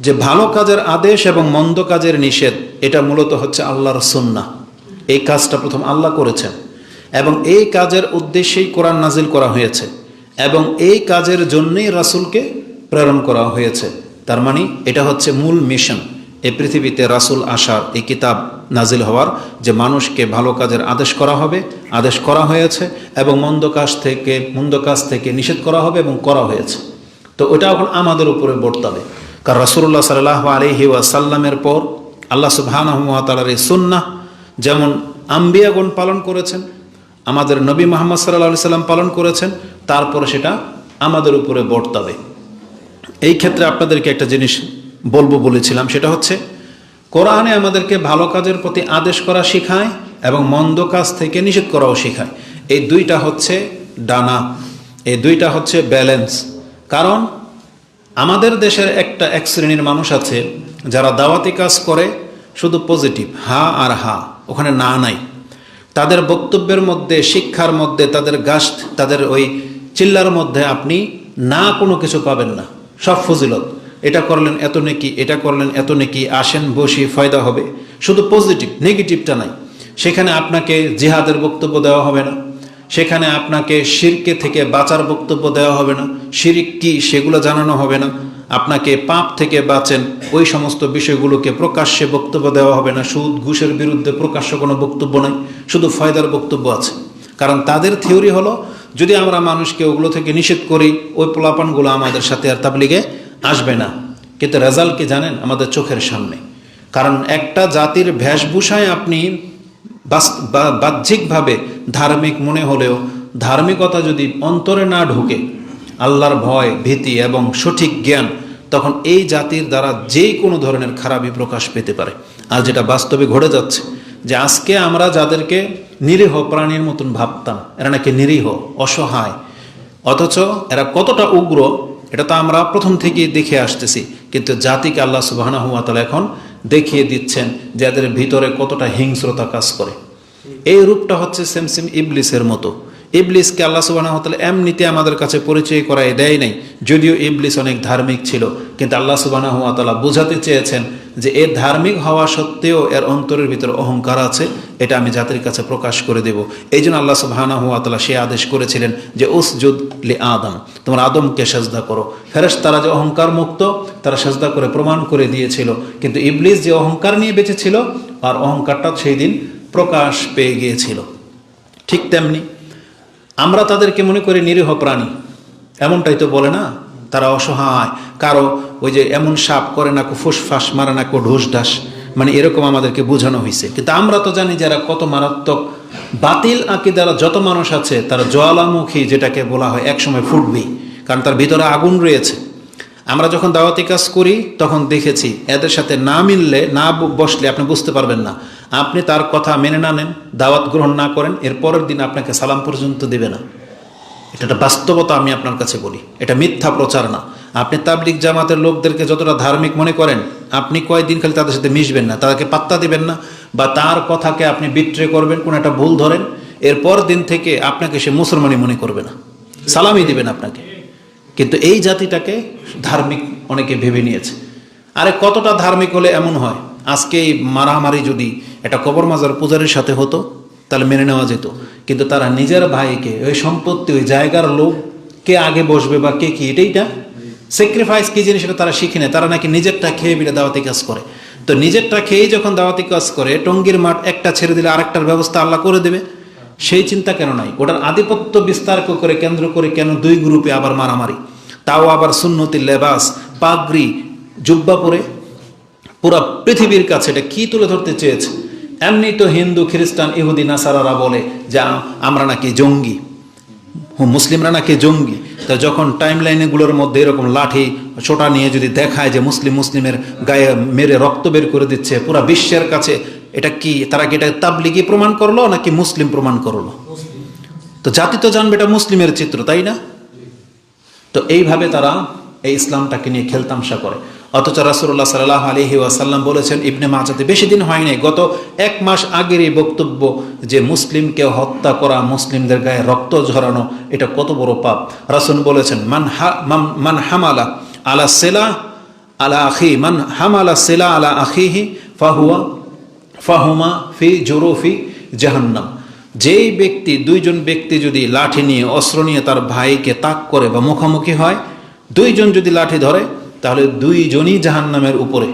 যে ভালো কাজের আদেশ এবং মন্দ কাজের নিষেধ, এটা মূলত হচ্ছে আল্লাহর সুন্না এই কাজটা প্রথম আল্লাহ করেছেন এবং এই কাজের উদ্দেশ্যেই কোরআন নাজিল করা হয়েছে এবং এই কাজের জন্যই রাসূলকে প্রেরণ করা হয়েছে। তার মানে এটা হচ্ছে মূল মিশন। এই পৃথিবীতে রাসূল আসার এই কিতাব নাজিল হওয়ার যে মানুষকে ভালো কাজের আদেশ করা হবে, আদেশ করা হয়েছে এবং মন্দ কাজ থেকে, মন্দ কাজ থেকে নিষেধ করা হবে এবং করা হয়েছে। তো ওটা এখন আমাদের উপরে বর্তাবে। কারণ রাসুল্লাহ সাল্লাহ আলহি ওয়াসাল্লামের পর আল্লাহ সুবাহানহমতালার এই সুন্না যেমন আম্বিয়াগণ পালন করেছেন, আমাদের নবী মোহাম্মদ সাল্লাহ সাল্লাম পালন করেছেন, তারপরে সেটা আমাদের উপরে বর্তাবে এই ক্ষেত্রে আপনাদেরকে একটা জিনিস বলব বলেছিলাম, সেটা হচ্ছে কোরআনে আমাদেরকে ভালো কাজের প্রতি আদেশ করা শেখায় এবং মন্দ কাজ থেকে নিষেধ করাও শেখায়। এই দুইটা হচ্ছে ডানা, এই দুইটা হচ্ছে ব্যালেন্স। কারণ আমাদের দেশের একটা এক শ্রেণির মানুষ আছে যারা দাওয়াতি কাজ করে শুধু পজিটিভ হা আর হা, ওখানে না নাই। তাদের বক্তব্যের মধ্যে, শিক্ষার মধ্যে, তাদের গাছ, তাদের ওই চিল্লার মধ্যে আপনি না কোনো কিছু পাবেন না। সব ফজিলত। এটা করলেন এত নেকি, এটা করলেন এত নেকি, আসেন বসি, ফয়দা হবে। শুধু পজিটিভ নেগেটিভটা নাই। সেখানে আপনাকে জিহাদের বক্তব্য দেওয়া হবে না। সেখানে আপনাকে শিরকে থেকে বাঁচার বক্তব্য দেওয়া হবে না। শিরিক কি, সেগুলো জানানো হবে না। আপনাকে পাপ থেকে বাঁচেন, ওই সমস্ত বিষয়গুলোকে প্রকাশ্যে বক্তব্য দেওয়া হবে না। সুদ, ঘুষের বিরুদ্ধে প্রকাশ্য কোনো বক্তব্য নাই, শুধু ফয়দার বক্তব্য আছে। কারণ তাদের থিওরি হলো, যদি আমরা মানুষকে ওগুলো থেকে নিষেধ করি, ওই পোলাপানগুলো আমাদের সাথে আর তাবলিগে আসবে না। কিন্তু রেজাল্ট কি জানেন? আমাদের চোখের সামনে। কারণ একটা জাতির ভেষভূষায় আপনি বাহ্যিকভাবে ধার্মিক মনে হলেও ধার্মিকতা যদি অন্তরে না ঢুকে, আল্লাহর ভয়, ভীতি এবং সঠিক জ্ঞান, তখন এই জাতির দ্বারা যে কোনো ধরনের খারাপই প্রকাশ পেতে পারে। আর যেটা বাস্তবে ঘটে যাচ্ছে, যে আজকে আমরা যাদেরকে নিরীহ প্রাণীর মতন ভাবতাম, এরা নাকি নিরীহ, অসহায়, অথচ এরা কতটা উগ্র, এটা তো আমরা প্রথম থেকেই দেখে আসতেছি। কিন্তু জাতিকে আল্লাহ সুবাহানা হুয়াতালা এখন দেখিয়ে দিচ্ছেন যাদের ভিতরে কতটা হিংস্রতা কাজ করে। এই রূপটা হচ্ছে সেমসিম সেম ইবলিসের মতো। ইবলিসকে আল্লাহ সুবাহ এমনিতে আমাদের কাছে পরিচয় করাই দেয় নাই, যদিও ইবলিস অনেক ধার্মিক ছিল, কিন্তু আল্লাহ সুবাহ বোঝাতে চেয়েছেন যে এর ধার্মিক হওয়া সত্ত্বেও এর অন্তরের ভিতরে অহংকার আছে, এটা আমি জাতির কাছে প্রকাশ করে দেব। এই জন্য আল্লাহ হুয়াতালা সে আদেশ করেছিলেন যে, উসজুদ লি আদম, তোমার আদমকে সাজদা করো। ফেরেস তারা যে অহংকার মুক্ত তারা সাজদা করে প্রমাণ করে দিয়েছিল, কিন্তু ইবলিস যে অহংকার নিয়ে বেঁচেছিল, আর অহংকারটা সেই দিন প্রকাশ পেয়ে গিয়েছিল। ঠিক তেমনি আমরা তাদেরকে মনে করি নিরীহ প্রাণী। এমনটাই তো বলে না? তারা অসহায়। কারও ওই যে এমন সাপ করে না কো, ফুসফাস মারে না কো, ঢোস ঢাস মানে এরকম আমাদেরকে বোঝানো হয়েছে কিন্তু আমরা তো জানি যারা কত মারাত্মক বাতিল আঁকি দ্বারা যত মানুষ আছে, তারা জ্বালামুখী যেটাকে বলা হয়, একসময় ফুটবেই কারণ তার ভিতরে আগুন রয়েছে। আমরা যখন দাওয়াতি কাজ করি, তখন দেখেছি এদের সাথে না মিললে, না বসলে আপনি বুঝতে পারবেন না। আপনি তার কথা মেনে না নেন, দাওয়াত গ্রহণ না করেন, এর পরের দিন আপনাকে সালাম পর্যন্ত দেবে না। এটা একটা বাস্তবতা আমি আপনার কাছে বলি। এটা মিথ্যা প্রচার না। আপনি তাবলিক জামাতের লোকদেরকে যতটা ধার্মিক মনে করেন, আপনি কয়েকদিন খালি তাদের সাথে মিশবেন না, তাদেরকে পাত্তা দিবেন না, বা তার কথাকে আপনি বিট্রে করবেন, কোনো একটা ভুল ধরেন, এরপর দিন থেকে আপনাকে সে মুসলমানই মনে করবে না। সালামই দিবেন আপনাকে। কিন্তু এই জাতিটাকে ধার্মিক অনেকে ভেবে নিয়েছে। আরে কতটা ধার্মিক হলে এমন হয়? আজকে এই মারামারি যদি একটা কবর মাজার পূজারের সাথে হতো, তাহলে মেনে নেওয়া যেত। কিন্তু তারা নিজের ভাইকে, ওই সম্পত্তি, ওই জায়গার লোক কে আগে বসবে বা কে কি এটাইটা স্যাক্রিফাইস কি জিনিস এটা তারা শিখে নেয়। তারা নাকি নিজেরটা খেয়ে বিলে দাওয়াতি কাজ করে। তো নিজেরটা খেয়েই যখন দাওয়াতি কাজ করে, টঙ্গির মাঠ একটা ছেড়ে দিলে আরেকটার ব্যবস্থা আল্লাহ করে দেবে। সেই চিন্তা কেন নাই? ওটার আধিপত্য বিস্তার করে কেন্দ্র করে কেন দুই গ্রুপে আবার মারামারি? তাও আবার সুন্নতি লেবাস, পাগড়ি, জুব্বা পরে? পুরো পৃথিবীর কাছে এটা কি তুলে ধরতে চেয়েছে? এমনি তো হিন্দু, খ্রিস্টান, ইহুদি, নাসারারা বলে যে আমরা নাকি জঙ্গি। মুসলিমরা নাকি জঙ্গি। তা যখন টাইম লাইনেগুলোর মধ্যে এরকম লাঠি, ছোটা নিয়ে যদি দেখায় যে, মুসলিম, মুসলিমের গায়ে মেরে রক্ত বের করে দিচ্ছে, পুরা বিশ্বের কাছে এটা কি, তারা কি এটা তাবলিগি প্রমাণ করল নাকি মুসলিম প্রমাণ করল? তো জাতি তো জানবে এটা মুসলিমের চিত্র, তাই না? তো এইভাবে তারা এই ইসলামটাকে নিয়ে খেলতামশা করে। অথচ রাসুল্লাহ সাল্লাহ আলহি ওয়াসাল্লাম বলেছেন, ইবনে মাজাতে বেশি দিন হয়নি গত এক মাস আগের এই বক্তব্য যে মুসলিমকে হত্যা করা, মুসলিমদের গায়ে রক্ত ঝরানো, এটা কত বড় পাপ। রাসুল বলেছেন, মান হা, মান হামালা আলা সেলা, আলা আখি মান হামালা সেলা আলা আখিহি, ফাহুয়া ফাহুমা ফি জোরফি জাহান্নাম। যেই ব্যক্তি দুইজন ব্যক্তি যদি লাঠি নিয়ে অস্ত্র নিয়ে তার ভাইকে তাক করে বা মুখোমুখি হয় দুইজন যদি লাঠি ধরে তাহলে দুইজনই জাহান্নামের উপরে।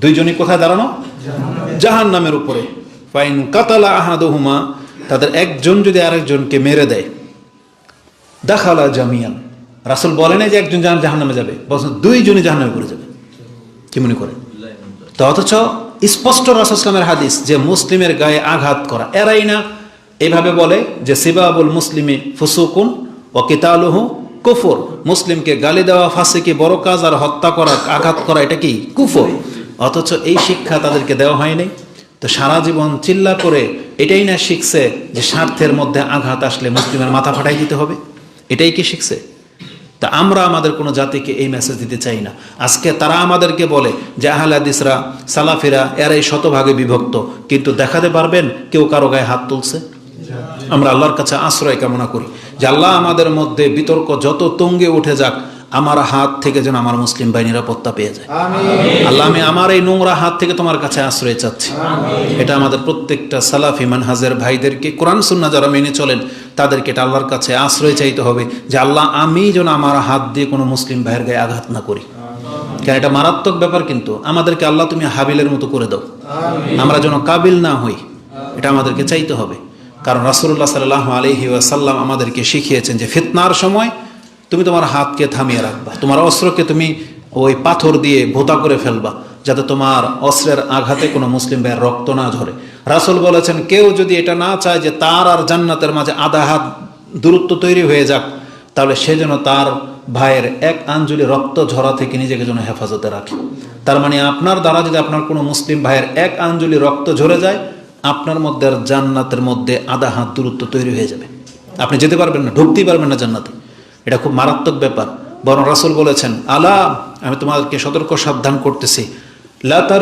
দুইজনই কোথায় দাঁড়ানো? জাহান নামের উপরে। ফাইন কাতালা আহাদহুমা তাদের একজন যদি আরেকজনকে মেরে দেয় দেখালা জামিয়ান। রাসুল বলে না যে একজন জাহান নামে যাবে বলছেন দুইজনই জাহান নামে পড়ে যাবে। কি মনে করে। তো অথচ স্পষ্ট রাসুসলামের হাদিস যে মুসলিমের গায়ে আঘাত করা। এরাই না, এভাবে বলে যে সিবাবুল মুসলিমে ফুসুকুন ও কিতালুহু কুফর। মুসলিমকে গালি দেওয়া, ফাঁসিকে বড় কাজ আর হত্যা করা, আঘাত করা, এটা কি? কুফর। অথচ এই শিক্ষা তাদেরকে দেওয়া হয়নি। তো সারা জীবন চিল্লা করে এটাই না শিখছে যে স্বার্থের মধ্যে আঘাত আসলে মুসলিমের মাথা ফাটাই দিতে হবে। এটাই কি শিখছে? তা আমরা আমাদের কোনো জাতিকে এই মেসেজ দিতে চাই না। আজকে তারা আমাদেরকে বলে যে আহলাদিসরা, সালাফিরা, এরাই শতভাগে বিভক্ত। কিন্তু দেখাতে পারবেন কেউ কারও গায়ে হাত তুলছে? আমরা আল্লাহর কাছে আশ্রয় কামনা করি। যে আল্লাহ আমাদের মধ্যে বিতর্ক যত তঙ্গে উঠে যাক আমার হাত থেকে যেন আমার মুসলিম ভাই নিরাপত্তা পেয়ে যায়। আল্লাহ আমি আমার এই নোংরা হাত থেকে তোমার কাছে আশ্রয় চাচ্ছি। এটা আমাদের প্রত্যেকটা সালাফ সালাফি মানহাজের ভাইদেরকে কোরআন সুন্না যারা মেনে চলেন তাদেরকে এটা আল্লাহর কাছে আশ্রয় চাইতে হবে যে আল্লাহ আমি যেন আমার হাত দিয়ে কোনো মুসলিম ভাইয়ের গায়ে আঘাত না করি। কেন এটা মারাত্মক ব্যাপার কিন্তু। আমাদেরকে আল্লাহ তুমি হাবিলের মতো করে দাও। আমরা যেন কাবিল না হই এটা আমাদেরকে চাইতে হবে। কারণ রাসুল্লাহ সাল্লাহ আলহি ওয়াসাল্লাম আমাদেরকে শিখিয়েছেন যে ফিতনার সময় তুমি তোমার হাতকে থামিয়ে রাখবা। তোমার অস্ত্রকে তুমি ওই পাথর দিয়ে ভোতা করে ফেলবা, যাতে তোমার অস্ত্রের আঘাতে কোনো মুসলিম ভাইয়ের রক্ত না ঝরে। রাসুল বলেছেন, কেউ যদি এটা না চায় যে তার আর জান্নাতের মাঝে আধা হাত দূরত্ব তৈরি হয়ে যাক, তাহলে সে যেন তার ভাইয়ের এক আঞ্জলি রক্ত ঝরা থেকে নিজেকে যেন হেফাজতে রাখে। তার মানে আপনার দ্বারা যদি আপনার কোনো মুসলিম ভাইয়ের এক আঞ্জলি রক্ত ঝরে যায়, আপনার মধ্যে আর জান্নাতের মধ্যে আধা হাত দূরত্ব তৈরি হয়ে যাবে। আপনি যেতে পারবেন না, ঢুকতেই পারবেন না জান্নাতে। এটা খুব মারাত্মক ব্যাপার। বরং রাসুল বলেছেন, আলা, আমি তোমাদেরকে সতর্ক সাবধান করতেছি। লাতার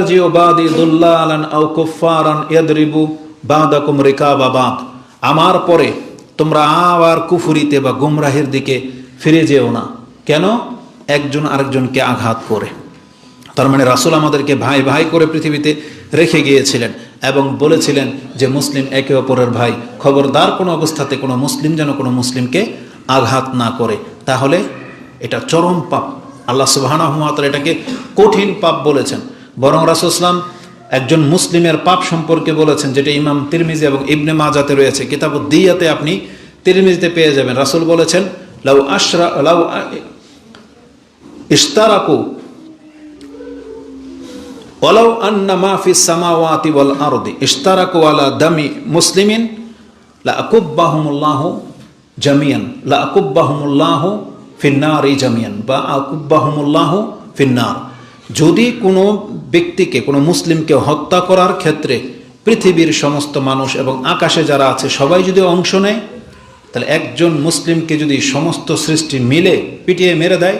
আমার পরে তোমরা আবার কুফুরিতে বা গুমরাহের দিকে ফিরে যেও না। কেন? একজন আরেকজনকে আঘাত করে। তার মানে রাসুল আমাদেরকে ভাই ভাই করে পৃথিবীতে রেখে গিয়েছিলেন এবং বলেছিলেন যে, মুসলিম একে অপরের ভাই। খবরদার কোনো অবস্থাতে কোনো মুসলিম যেন কোনো মুসলিমকে আঘাত না করে, তাহলে এটা চরম পাপ। আল্লাহ সুবাহানহমাতাল এটাকে কঠিন পাপ বলেছেন। বরং রাসুসলাম একজন মুসলিমের পাপ সম্পর্কে বলেছেন, যেটা ইমাম তিরমিজি এবং ইবনে মাজাতে রয়েছে। কিতাব দিয়াতে আপনি তিরমিজিতে পেয়ে যাবেন। রাসুল বলেছেন, লাউ আশরা, লাউ ইস্তারাকু ওয়ালাউ আন্না মা ফিস সামাওয়াতি ওয়াল আরদি, ইশতারাকু আলা দামি মুসলিমিন লা আকুব্বাহুমুল্লাহু জামিয়ান লা আকুব্বাহুমুল্লাহু এই জামিয়ান বা আকুব্বাহুমুল্লাহু ফিন্নার যদি কোনো ব্যক্তিকে, কোনো মুসলিমকে হত্যা করার ক্ষেত্রে পৃথিবীর সমস্ত মানুষ এবং আকাশে যারা আছে, সবাই যদি অংশ নেয়, তাহলে একজন মুসলিমকে যদি সমস্ত সৃষ্টি মিলে পিটিয়ে মেরে দেয়,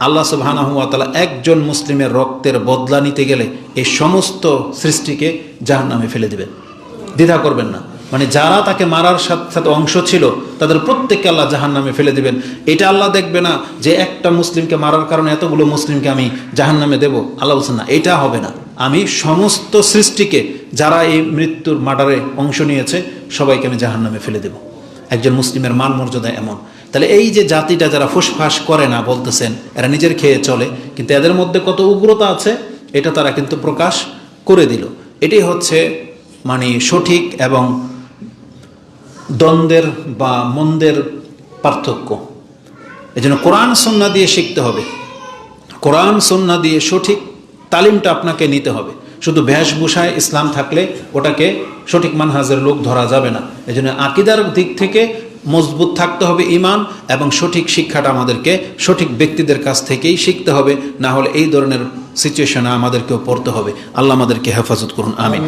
আল্লাহ সুবাহানহমাতালা একজন মুসলিমের রক্তের বদলা নিতে গেলে এই সমস্ত সৃষ্টিকে জাহান নামে ফেলে দেবেন। দ্বিধা করবেন না। মানে যারা তাকে মারার সাথে সাথে অংশ ছিল, তাদের প্রত্যেককে আল্লাহ জাহান নামে ফেলে দিবেন। এটা আল্লাহ দেখবে না যে একটা মুসলিমকে মারার কারণে এতগুলো মুসলিমকে আমি জাহান নামে দেবো। আল্লাহ বলছেন, না, এটা হবে না। আমি সমস্ত সৃষ্টিকে যারা এই মৃত্যুর মার্ডারে অংশ নিয়েছে, সবাইকে আমি জাহান নামে ফেলে দেবো। একজন মুসলিমের মান মর্যাদা এমন। তাহলে এই যে জাতিটা যারা ফুসফাস করে না বলতেছেন, এরা নিজের খেয়ে চলে, কিন্তু এদের মধ্যে কত উগ্রতা আছে, এটা তারা কিন্তু প্রকাশ করে দিল। এটাই হচ্ছে মানে সঠিক এবং দ্বন্দ্বের বা মন্দের পার্থক্য। এই জন্য কোরআন সন্না দিয়ে শিখতে হবে। কোরআন সন্না দিয়ে সঠিক তালিমটা আপনাকে নিতে হবে। শুধু বেশভূষায় ইসলাম থাকলে ওটাকে সঠিক মানহাজের লোক ধরা যাবে না। এই জন্য আকিদার দিক থেকে মজবুত থাকতে হবে ইমান এবং সঠিক শিক্ষাটা আমাদেরকে সঠিক ব্যক্তিদের কাছ থেকেই শিখতে হবে। না হলে এই ধরনের সিচুয়েশনে আমাদেরকেও পড়তে হবে। আল্লাহ আমাদেরকে হেফাজত করুন। আমিন।